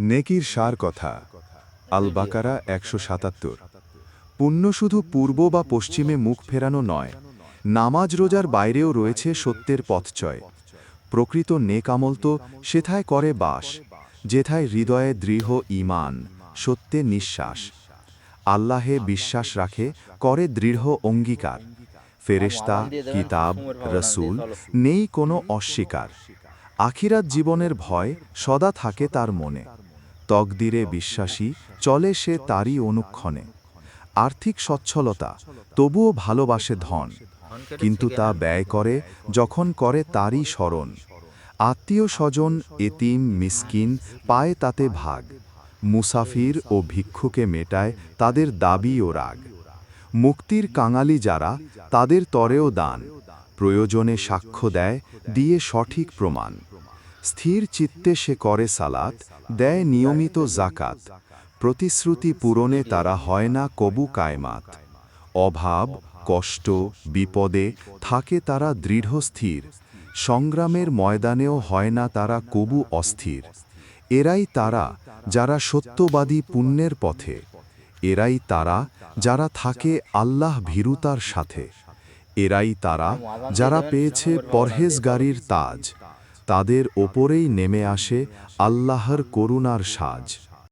নেকির সার কথা। আল বাকারা একশো সাতাত্তর। পুণ্য শুধু পূর্ব বা পশ্চিমে মুখ ফেরানো নয়, নামাজ রোজার বাইরেও রয়েছে সত্যের পথচয়। প্রকৃত নেক আমল তো সেথায় করে বাস, যেথায় হৃদয়ে দৃঢ় ঈমান, সত্যে নিঃশ্বাস। আল্লাহে বিশ্বাস রাখে, করে দৃঢ় অঙ্গীকার। ফেরেশতা, কিতাব, রসুল, নেই কোনো অস্বীকার। আখিরাত জীবনের ভয় সদা থাকে তার মনে। তকদিরে বিশ্বাসী, চলে সে তারই অনুক্ষণে। আর্থিক সচ্ছলতা, তবুও ভালোবাসে ধন, কিন্তু তা ব্যয় করে যখন করে তারই স্মরণ। আত্মীয় স্বজন, এতিম, মিসকিন, পায় তাতে ভাগ। মুসাফির ও ভিক্ষুকে মেটায় তাদের দাবি ও রাগ। মুক্তির কাঙালি যারা, তাদের তরেও দান। প্রয়োজনে সাক্ষ্য দেয়, দিয়ে সঠিক প্রমাণ। স্থির চিত্তে সে করে সালাত, দেয় নিয়মিত জাকাত প্রতিশ্রুতি পূরণে তারা হয় না কবু কায়মাত। অভাব, কষ্ট, বিপদে থাকে তারা দৃঢ় স্থির। সংগ্রামের ময়দানেও হয় না তারা কবু অস্থির। এরাই তারা যারা সত্যবাদী পুণ্যের পথে। এরাই তারা যারা থাকে আল্লাহ ভীরুতার সাথে। এরাই তারা যারা পেয়েছে পরহেজগারির তাজ। তাদের ওপরেই নেমে আসে আল্লাহর করুণার সাজ।